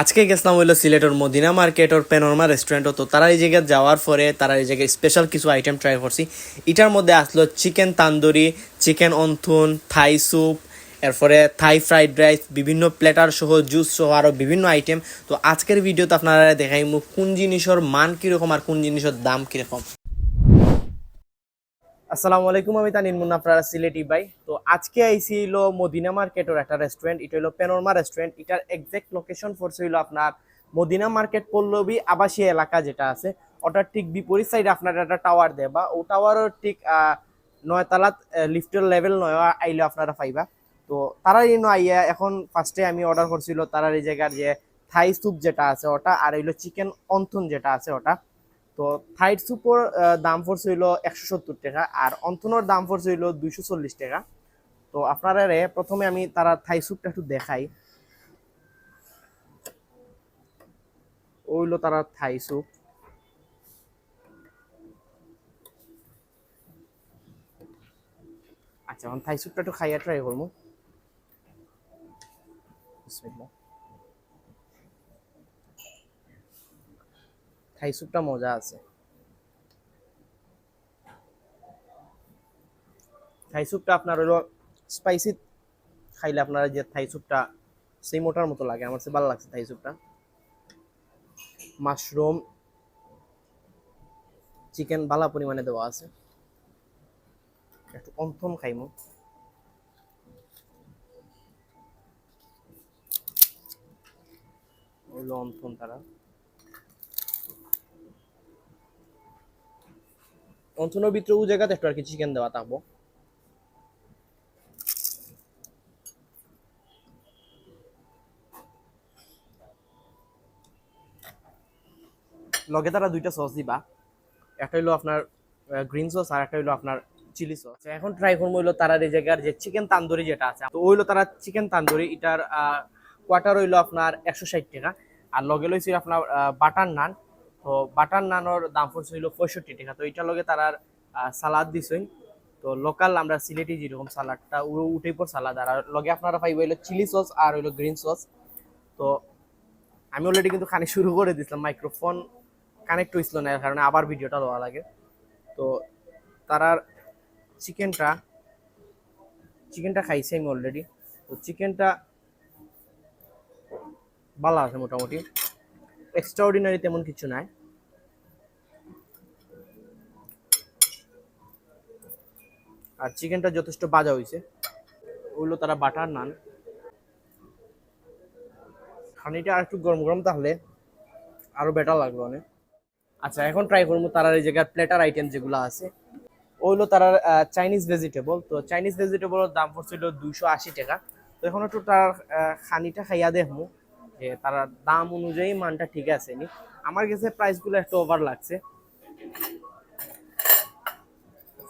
আজকে গেছিলাম হইল সিলেটের মদিনা মার্কেট ওর পেনরমা রেস্টুরেন্ট তো তারা এই জায়গায় যাওয়ার পরে তারা এই জায়গায় স্পেশাল কিছু আইটেম ট্রাই করছি। এটার মধ্যে আসলো chicken tandoori chicken wonton Thai soup এরপরে থাই ফ্রাইড রাইস বিভিন্ন প্লেটার সহ জুস সহ আরও বিভিন্ন আইটেম তো আজকের ভিডিওতে আপনারা দেখাই মুখ কোন জিনিসের মান কীরকম আর কোন জিনিসের দাম কীরকম। আসসালামু আলাইকুম, আমি তানিন মুন্না আপনারা সিলেটি ভাই। তো আজকে আইসি হলো মদিনা মার্কেটের একটা রেস্টুরেন্ট এটা হলো পেনোরমা রেস্টুরেন্ট এটার এক্সাক্ট লোকেশন ফোর্স হইল আপনার মদিনা মার্কেট পল্লবী আবাসী এলাকা যেটা আছে। ওটার ঠিক বিপরীত সাইডে আপনার একটা টাওয়ার দেয় বা ও টাওয়ারও ঠিক নয়তলাত লিফটের লেভেল নয়, আইলে আপনারা পাইবা। তো তারা এই আইয়া এখন ফার্স্টে আমি অর্ডার করছিল তারার এই জায়গার যে থাই স্যুপ যেটা আছে ওটা, আর হইল চিকেন অন্থন যেটা আছে ওটা। তো থাইট সুপর দাম পড়ছে হইল একশো সত্তর টাকা আর অন্তনোর দাম পড়ছে হইল দুইশো চল্লিশ টাকা। তো আপনারা প্রথমে আমি তারা থাই স্যুপটা একটু দেখাই। ওইলো তারা থাই স্যুপ আচ্ছা থাই স্যুপটা একটু খাইয়া ট্রাই করব। বিসমিল্লাহ। থাই স্যুপটা মজা আছে। থাই স্যুপটা আপনার হলো স্পাইসি খাইলে আপনার যে থাই স্যুপটা সেই মোটার মতো লাগে, আমার ভালো লাগছে থাই স্যুপটা। মাশরুম, চিকেন ভালো পরিমাণে দেওয়া আছে। একটু অন্থন খাইমু অন্থন তারা অন্থনের ভিতরে ও জায়গাতে একটু আর কি চিকেন দেওয়া থাকব। লগে তারা দুইটা সস দিবা। একটা হইল আপনার গ্রিন সস আর একটা হইল আপনার চিলি সস এখন ট্রাই করব হইল তারা এই জায়গার যে চিকেন তান্দুরি যেটা আছে। তো ওইলো তারা চিকেন তান্দুরি এটার কোয়ার্টার হইল আপনার একশো ষাট টাকা। আর লগে লইছে আপনার বাটার নান তো বাটার নানোর দাম পড়ছে হইল পঁয়ষট্টি টাকা। তো এটার লগে তারার সালাদ দিছই তো লোকাল আমরা সিলেটি যেরকম সালাদটা উড়ো উঠে পর সালাদ। আর লগে আপনারা পাইব হইল চিলি সস আর হইল গ্রিন সস। তো আমি অলরেডি কিন্তু খানি শুরু করে দিছিলাম মাইক্রোফোন কানেক্ট হয়েছিল না, এর কারণে আবার ভিডিওটা দেওয়া লাগে। তো তারার চিকেনটা চিকেনটা খাইছি আমি অলরেডি তো চিকেনটা ভালো আছে মোটামুটি। এক্সট্রা অর্ডিনারি তেমন কিছু নাই। আর চিকেনটা যথেষ্ট বাজা হয়েছে ওগুলো তারা বাটার নান। খানিটা আর একটু গরম গরম তাহলে আরও বেটার লাগবে অনেক। আচ্ছা এখন ট্রাই করব তারার এই জায়গার প্লেটার আইটেম যেগুলো আছে। ওইগুলো তারার চাইনিজ ভেজিটেবল তো চাইনিজ ভেজিটেবলের দাম পড়ছিল দুইশো আশি টাকা। তো এখন একটু তার খানিটা খাইয়া দেখব। যে তার দাম অনুযায়ী মানটা ঠিক আছে নি। আমার কাছে প্রাইসগুলো একটু ওভার লাগছে।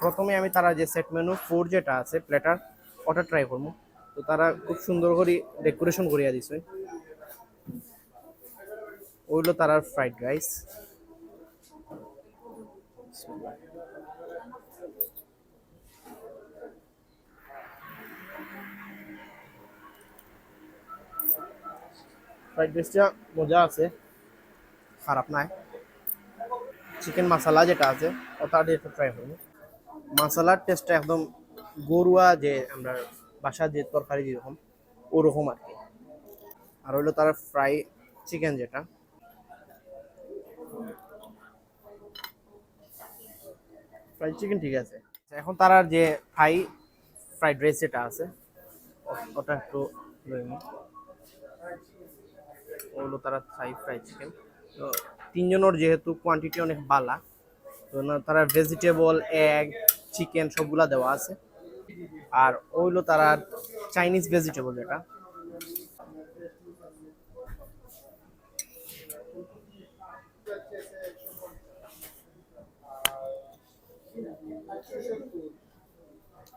প্রথমে আমি তারা যে সেট মেনু ফোর যেটা আছে প্লেটার ওটা ট্রাই করব। তো তারা খুব সুন্দর করে ডেকোরেশন করিয়া দিছে। ওইগুলো তারার ফ্রাইড রাইস ফ্রাইড রাইসটা মজা আছে। খারাপ নাই। চিকেন মশলা যেটা আছে, ওটা দিয়ে একটু ট্রাই করব। মশলার টেস্টটা একদম গরুয়া যে আমরা বাসার যে তরকারি যেরকম, ওরকম আর কি। আর হইল তার ফ্রাই চিকেন যেটা। ফ্রাইড চিকেন ঠিক আছে। এখন তার আর যে ফ্রাই ফ্রাইড রাইস যেটা আছে, ওটা একটু ওগুলো তারা থাই ফ্রাই চিকেন তো তিনজনের যেহেতু কোয়ান্টিটি অনেক বালা, তো তারা ভেজিটেবল এগ চিকেন সবগুলা দেওয়া আছে। আর ওইলো তারা চাইনিজ ভেজিটেবল যেটা।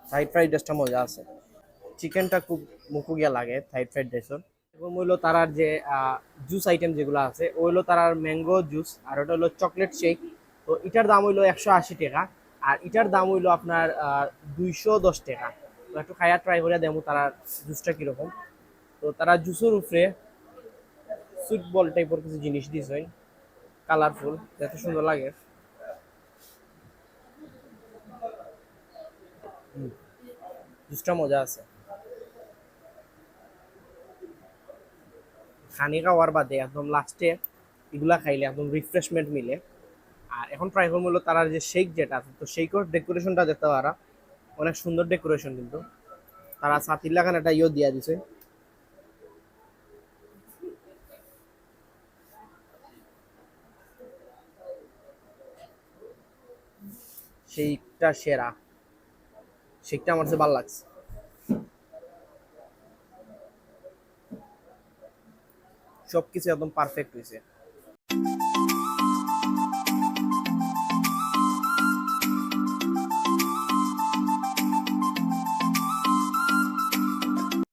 থাই ফ্রাইড রাইসটা মজা আছে। চিকেনটা খুব মুখুগিয়া লাগে থাই ফ্রাইড রাইসের এবং হইল তারার যে জুস আইটেম যেগুলো আছে ওইলো তারার ম্যাঙ্গো জুস আর ওটা হলো চকলেট শেক তো এটার দাম হইল একশো আশি টাকা, আর এটার দাম হইল আপনার দুইশো দশ টাকা। তো একটু খাইয়া ট্রাই করে দেবো তারা জুসটা কীরকম। তো তারা জুসের উপরে সুইট বল টাইপের কিছু জিনিস দিয়েছেন কালারফুল এত সুন্দর লাগে। জুসটা মজা আছে। খানি খাওয়ার বাদে একদম লাস্টে এগুলা খাইলে একদম রিফ্রেশমেন্ট মিলে। আর এখন ট্রাই করব হলো তার যে শেক যেটা আছে, তো শেকর ডেকোরেশনটা দেখতে পারা। অনেক সুন্দর ডেকোরেশন কিন্তু। তারা সাতির লাগান একটা ইয়ে দিয়া দিছে। শেকটা সেরা। শেকটা আমার ভালো লাগছে। সবকিছু একদম পারফেক্ট হয়েছে